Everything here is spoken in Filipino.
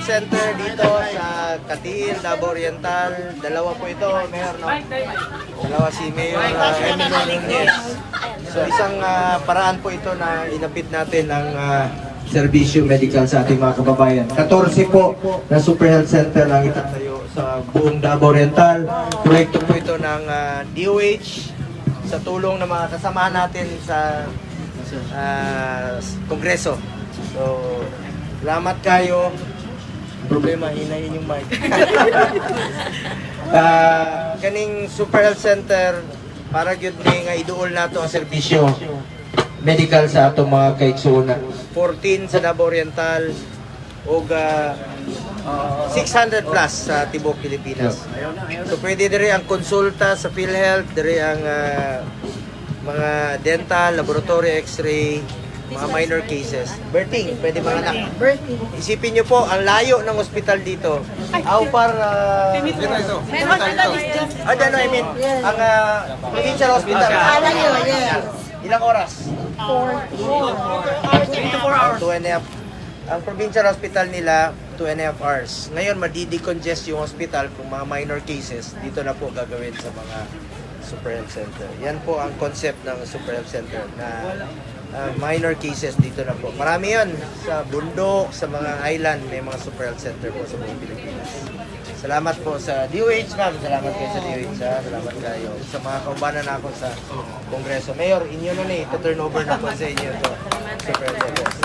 Center dito sa Katil, Davao Oriental. Dalawa po ito, Mayor, no? Dalawa si Mayor uh, Emilio Nunez. So isang ah, paraan po ito na inapit natin ang ah, serbisyo medical sa ating mga kababayan. 14 po na Super Health Center ang itatayo sa buong Davao Oriental. Proyekto po ito ng ah, DOH sa tulong ng mga kasama natin sa ah, Kongreso. So, salamat kayo. Problema, hinahin yung mic. Ah, kaning Super Health Center para gyud ni nga iduol nato ang serbisyo medical sa atong mga kaigsuonan. 14 sa Davao Oriental ug ah, 600 plus sa tibok Pilipinas. So pwede diri ang konsulta sa PhilHealth, diri ang ah, mga dental, laboratory x-ray, mga minor cases. Birthing, pwede mga anak. Isipin nyo po, ang layo ng ospital dito. How far... Uh, Ah, dano, I mean, ang uh, provincial hospital. Malayo, yes. Ilang oras? Four. Two and a half. Ang provincial hospital nila, two and a half hours. Ngayon, madidecongest yung hospital kung mga minor cases. Dito na po gagawin sa mga super health center. Yan po ang concept ng super health center na uh, minor cases dito na po. Marami yan sa bundok, sa mga island, may mga super health center po sa buong Pilipinas. Salamat po sa DOH ma'am. Salamat kayo sa DOH ha. Salamat kayo. Sa mga kaubanan na ako sa Kongreso. Mayor, inyo na ni. Ito turnover na po sa inyo to. Super health center.